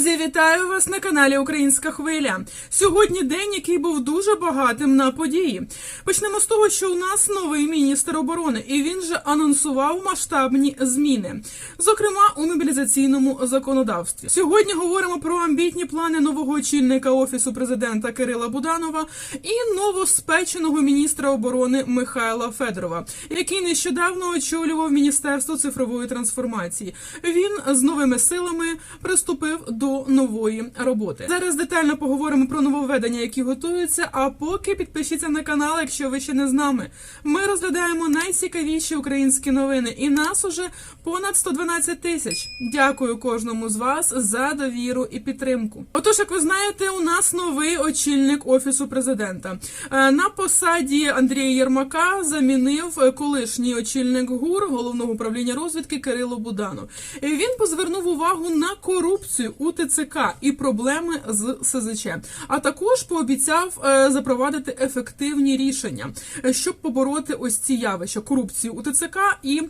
Друзі, вітаю вас на каналі Українська Хвиля. Сьогодні день, який був дуже багатим на події. Почнемо з того, що у нас новий міністр оборони, і він же анонсував масштабні зміни, зокрема у мобілізаційному законодавстві. Сьогодні говоримо про амбітні плани нового очільника офісу президента Кирила Буданова і новоспеченого міністра оборони Михайла Федорова, який нещодавно очолював міністерство цифрової трансформації. Він з новими силами приступив до нової роботи. Зараз детально поговоримо про нововведення, які готуються. А поки підпишіться на канал, якщо ви ще не з нами. Ми розглядаємо найцікавіші українські новини, і нас уже понад 112 тисяч. Дякую кожному з вас за довіру і підтримку. Отож, як ви знаєте, у нас новий очільник офісу президента Е, на посаді Андрія Єрмака замінив колишній очільник ГУР головного управління розвідки Кирило Буданов. Е, Він позвернув увагу на корупцію у ТЦК і проблеми з СЗЧ. А також пообіцяв е, запровадити ефективні рішення, е, щоб побороти ось ці явища корупцію у ТЦК і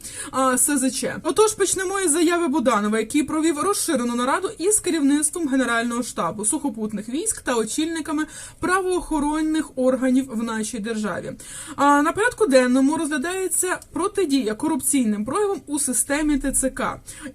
СЗЧ. Отож, почнемо із заяви Буданова, який провів розширену нараду із керівництвом Генерального штабу сухопутних військ та очільниками правоохоронних органів в нашій державі. А на порядку денному розглядається протидія корупційним проявам у системі ТЦК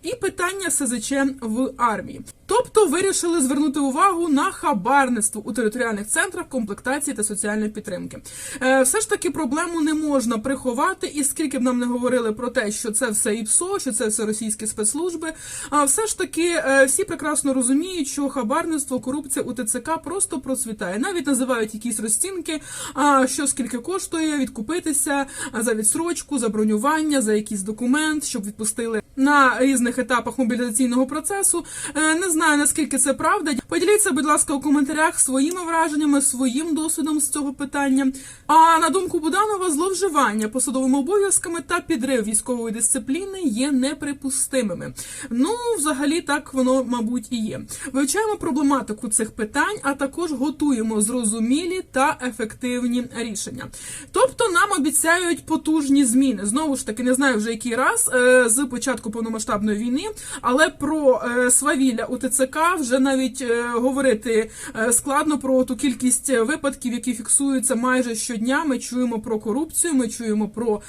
і питання СЗЧ в армії. Тобто вирішили звернути увагу на хабарництво у територіальних центрах комплектації та соціальної підтримки. Е, все ж таки проблему не можна приховати, і скільки б нам не говорили про те, що це все ІПСО, що це все російські спецслужби. А все ж таки е, всі прекрасно розуміють, що хабарництво, корупція у ТЦК просто процвітає. Навіть називають якісь розцінки, а що скільки коштує відкупитися за відсрочку, за бронювання, за якийсь документ, щоб відпустили на різних етапах мобілізаційного процесу. Е, Не знаю наскільки це правда. Поділіться, будь ласка, у коментарях своїми враженнями, своїм досвідом з цього питання. А на думку Буданова, зловживання посадовими обов'язками та підрив військової дисципліни є неприпустимими. Ну, взагалі, так воно, мабуть, і є. Вивчаємо проблематику цих питань, а також готуємо зрозумілі та ефективні рішення. Тобто нам обіцяють потужні зміни. Знову ж таки, не знаю вже який раз е, з початку повномасштабної війни, але про е, свавілля у ТЦК вже навіть е, говорити е, складно про ту кількість випадків, які фіксуються майже щодня. Ми чуємо про корупцію, ми чуємо про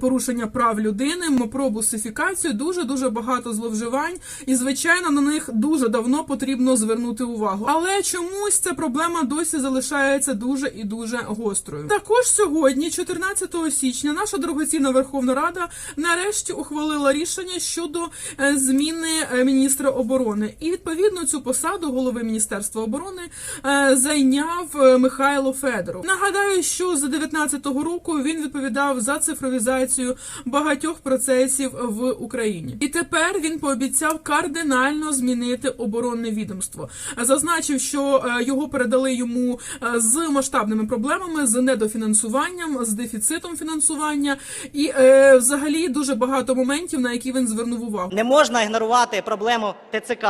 порушення прав людини, ми про бусифікацію. Дуже дуже багато зловживань, і звичайно на них дуже давно потрібно звернути увагу. Але чомусь ця проблема досі залишається дуже і дуже гострою. Також сьогодні, 14 січня, наша дорогоцінна Верховна Рада нарешті ухвалила рішення щодо е, зміни е, міністра оборони. І відповідно цю посаду голови міністерства оборони е, зайняв е, Михайло Федоров. Нагадаю, що з 19-го року він відповідав за цифровізацію багатьох процесів в Україні. І тепер він пообіцяв кардинально змінити оборонне відомство. Зазначив, що е, його передали йому з масштабними проблемами, з недофінансуванням, з дефіцитом фінансування, і взагалі дуже багато моментів, на які він звернув увагу. Не можна ігнорувати проблему ТЦК.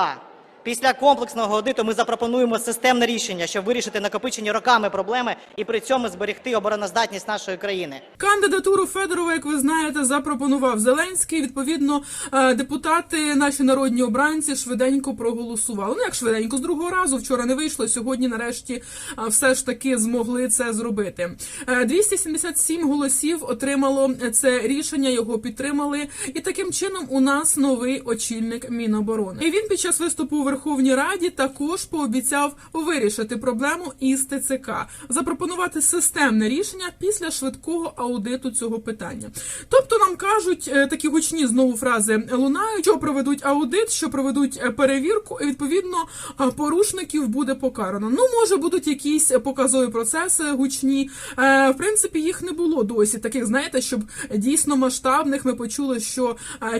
Після комплексного аудиту ми запропонуємо системне рішення, щоб вирішити накопичені роками проблеми і при цьому зберегти обороноздатність нашої країни. Кандидатуру Федорова, як ви знаєте, запропонував Зеленський. Відповідно, е, депутати, наші народні обранці, швиденько проголосували. Ну як швиденько з другого разу вчора не вийшло. Сьогодні, нарешті, е, все ж таки змогли це зробити. Е, 277 голосів отримало це рішення. Його підтримали, і таким чином у нас новий очільник Міноборони. І він під час виступу Верховній Раді також пообіцяв вирішити проблему із ТЦК, запропонувати системне рішення після швидкого аудиту цього питання. Тобто нам кажуть е, такі гучні знову фрази лунають, що проведуть аудит, що проведуть е, перевірку, і відповідно е, порушників буде покарано. Ну може будуть якісь показові процеси гучні. В принципі, їх не було досі. Таких знаєте, щоб дійсно масштабних ми почули, що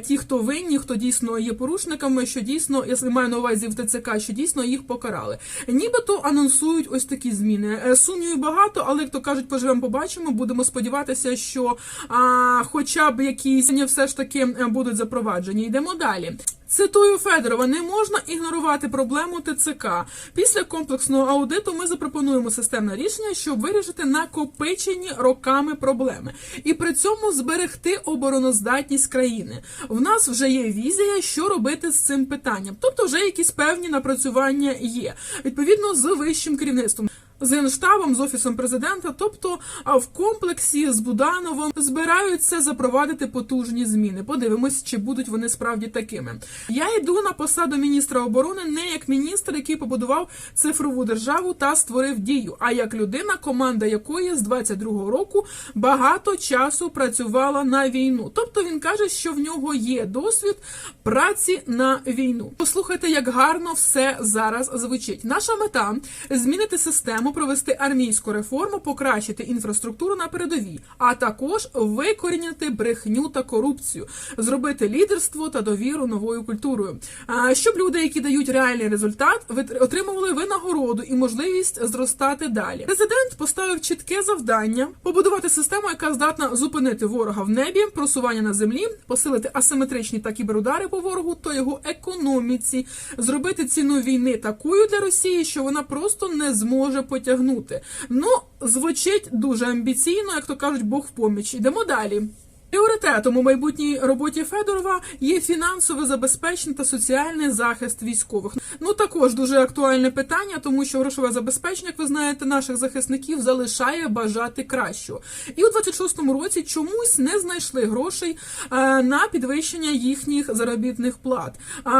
ті, хто винні, хто дійсно є порушниками, що дійсно я маю на увазі в ТЦК, що дійсно їх покарали. Нібито анонсують ось такі зміни. Сумнівів багато, але як то кажуть, поживемо, побачимо. Будемо сподіватися, що а, хоча б якісь все ж таки е, будуть запроваджені. Йдемо далі. Цитую Федорова, не можна ігнорувати проблему ТЦК. Після комплексного аудиту ми запропонуємо системне рішення, щоб вирішити накопичені роками проблеми і при цьому зберегти обороноздатність країни. В нас вже є візія, що робити з цим питанням. Тобто, вже якісь певні напрацювання є відповідно з вищим керівництвом. З генштабом, з офісом президента, тобто в комплексі з Будановим збираються запровадити потужні зміни. Подивимось, чи будуть вони справді такими. Я йду на посаду міністра оборони не як міністр, який побудував цифрову державу та створив дію, а як людина, команда якої з 22-го року багато часу працювала на війну. Тобто він каже, що в нього є досвід праці на війну. Послухайте, як гарно все зараз звучить. Наша мета змінити систему, провести армійську реформу, покращити інфраструктуру на передовій, а також викорінити брехню та корупцію, зробити лідерство та довіру новою культурою. А щоб люди, які дають реальний результат, отримували винагороду і можливість зростати далі. Президент поставив чітке завдання побудувати систему, яка здатна зупинити ворога в небі, просування на землі, посилити асиметричні та кіберудари по ворогу та його економіці, зробити ціну війни такою для Росії, що вона просто не зможе потягнути. Ну звучить дуже амбіційно, як то кажуть, Бог в поміч. Йдемо далі. Пріоритетом у майбутній роботі Федорова є фінансове забезпечення та соціальний захист військових. Ну також дуже актуальне питання, тому що грошове забезпечення, як ви знаєте, наших захисників залишає бажати кращого. І у 26-му році чомусь не знайшли грошей е, на підвищення їхніх заробітних плат.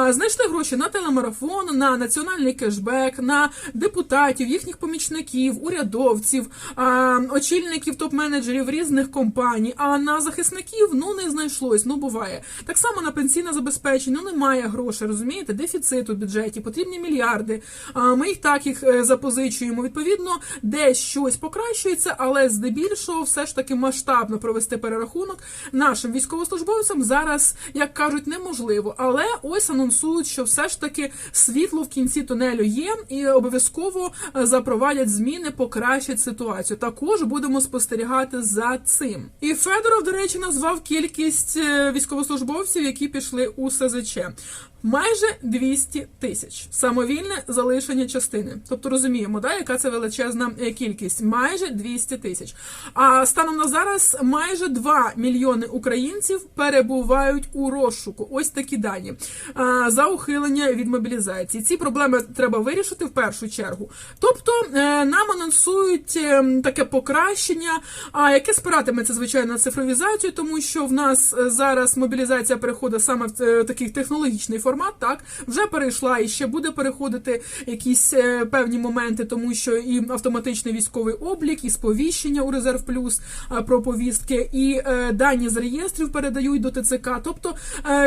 Знайшли гроші на телемарафон, на національний кешбек, на депутатів, їхніх помічників, урядовців, очільників топ-менеджерів різних компаній. А на захисників ну не знайшлось. Ну буває так само на пенсійне забезпечення. Ну немає грошей, розумієте? Дефіцит у бюджеті, потрібні мільярди. А ми їх так їх е, запозичуємо. Відповідно, десь щось покращується, але здебільшого все ж таки масштабно провести перерахунок нашим військовослужбовцям зараз, як кажуть, неможливо. Але ось анонсують, що все ж таки світло в кінці тунелю є, і обов'язково е, запровадять зміни, покращать ситуацію. Також будемо спостерігати за цим. І Федоров, до речі, назвав кількість е, військовослужбовців, які пішли у СЗЧ. Майже 200 тисяч самовільне залишення частини. Тобто розуміємо, да, яка це величезна е, кількість. Майже 200 тисяч. А станом на зараз майже 2 мільйони українців перебувають у розшуку. Ось такі дані за ухилення від мобілізації. Ці проблеми треба вирішити в першу чергу. Тобто е, нам анонсують е, таке покращення, а яке спиратиметься звичайно цифровізацію, тому що в нас зараз мобілізація переходить саме в такий технологічний формат. Так вже перейшла і ще буде переходити якісь е, певні моменти, тому що і автоматичний військовий облік, і сповіщення у резерв плюс е, про повістки, і е, дані з реєстрів передають до ТЦК. Тобто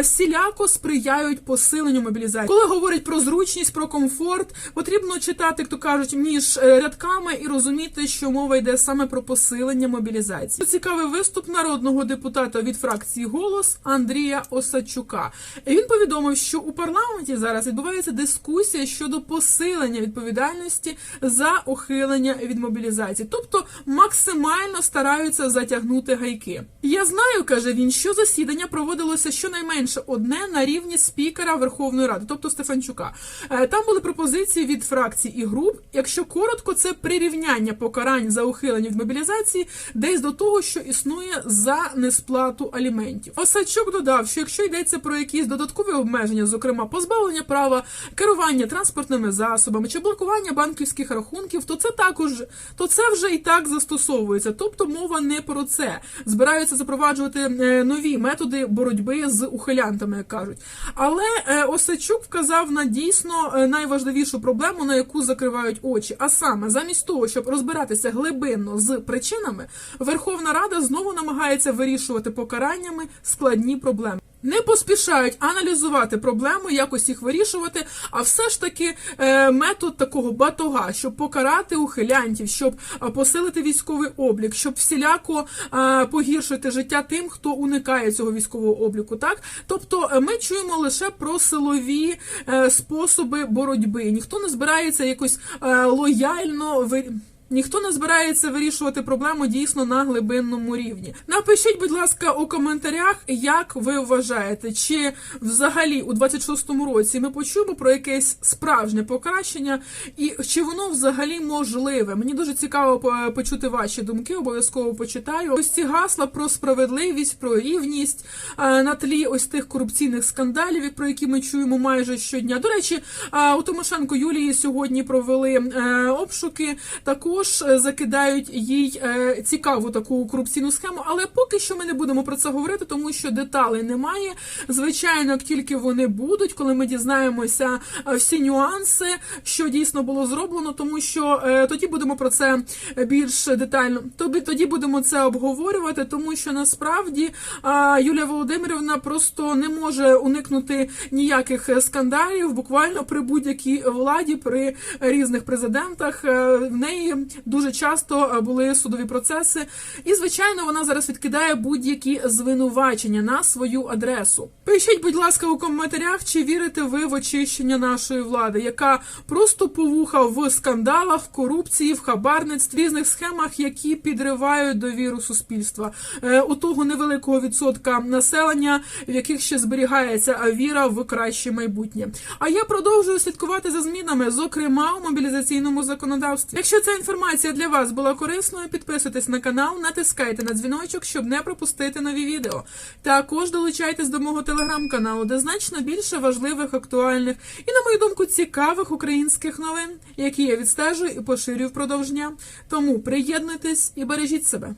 всіляко сприяють посиленню мобілізації. Коли говорять про зручність, про комфорт, потрібно читати, як то кажуть, між рядками і розуміти, що мова йде саме про посилення мобілізації. Цікавий виступ народного депутата від фракції Голос Андрія Осадчука. Він повідомив, що у парламенті зараз відбувається дискусія щодо посилення відповідальності за ухилення від мобілізації, тобто максимально стараються затягнути гайки. Я знаю, каже він, що засідання проводилося щонайменше одне на рівні спікера Верховної Ради, тобто Стефанчука. Е, Там були пропозиції від фракцій і груп. Якщо коротко, це прирівняння покарань за ухилення від мобілізації десь до того, що існує за несплату аліментів. Осадчук додав, що якщо йдеться про якісь додаткові обмеження, зокрема позбавлення права керування транспортними засобами чи блокування банківських рахунків, то це також то це вже і так застосовується. Тобто мова не про це. Збираються запроваджувати е, нові методи боротьби з ухилянтами, як кажуть. Але е, вказав на дійсно е, найважливішу проблему, на яку закривають очі. А саме, замість того, щоб розбиратися глибинно з причинами, Верховна Рада знову намагається вирішувати покараннями складні проблеми. Не поспішають аналізувати проблеми, якось їх вирішувати, а все ж таки е, метод такого батога, щоб покарати ухилянтів, щоб е, посилити військовий облік, щоб всіляко е, погіршити життя тим, хто уникає цього військового обліку. Так, тобто ми чуємо лише про силові способи боротьби. Ніхто не збирається якось лояльно Ніхто не збирається вирішувати проблему дійсно на глибинному рівні. Напишіть, будь ласка, у коментарях, як ви вважаєте, чи взагалі у 26-му році ми почуємо про якесь справжнє покращення, і чи воно взагалі можливе. Мені дуже цікаво почути ваші думки. Обов'язково почитаю. Ось ці гасла про справедливість, про рівність е, на тлі ось тих корупційних скандалів, про які ми чуємо майже щодня. До речі, е, у Тимошенко Юлії сьогодні провели е, обшуки. Також е, закидають їй е, цікаву таку корупційну схему. Але поки що ми не будемо про це говорити, тому що деталей немає. Звичайно, як тільки вони будуть, коли ми дізнаємося е, всі нюанси, що дійсно було зроблено, тому що тоді будемо про це більш детально. Тобі тоді будемо це обговорювати, тому що насправді Юлія Володимирівна просто не може уникнути ніяких скандалів, буквально при будь-якій владі, при різних президентах. В неї дуже часто е, були судові процеси, і звичайно, вона зараз відкидає будь-які звинувачення на свою адресу. Пишіть, будь ласка, у коментарях, чи вірите ви в очищення нашої влади, яка просто повуха в скандалах, в корупції, в хабарництві, різних схемах, які підривають довіру суспільства Е, у того невеликого відсотка населення, в яких ще зберігається віра в краще майбутнє. А я продовжую слідкувати за змінами, зокрема у мобілізаційному законодавстві. Якщо ця інформація для вас була корисною, підписуйтесь на канал, натискайте на дзвіночок, щоб не пропустити нові відео. Також долучайтесь до мого телеграм-каналу, де значно більше важливих, актуальних і, на мою думку, цікавих українських новин, які я відстежую і поширюю впродовж дня. Тому приєднуйтесь і бережіть себе.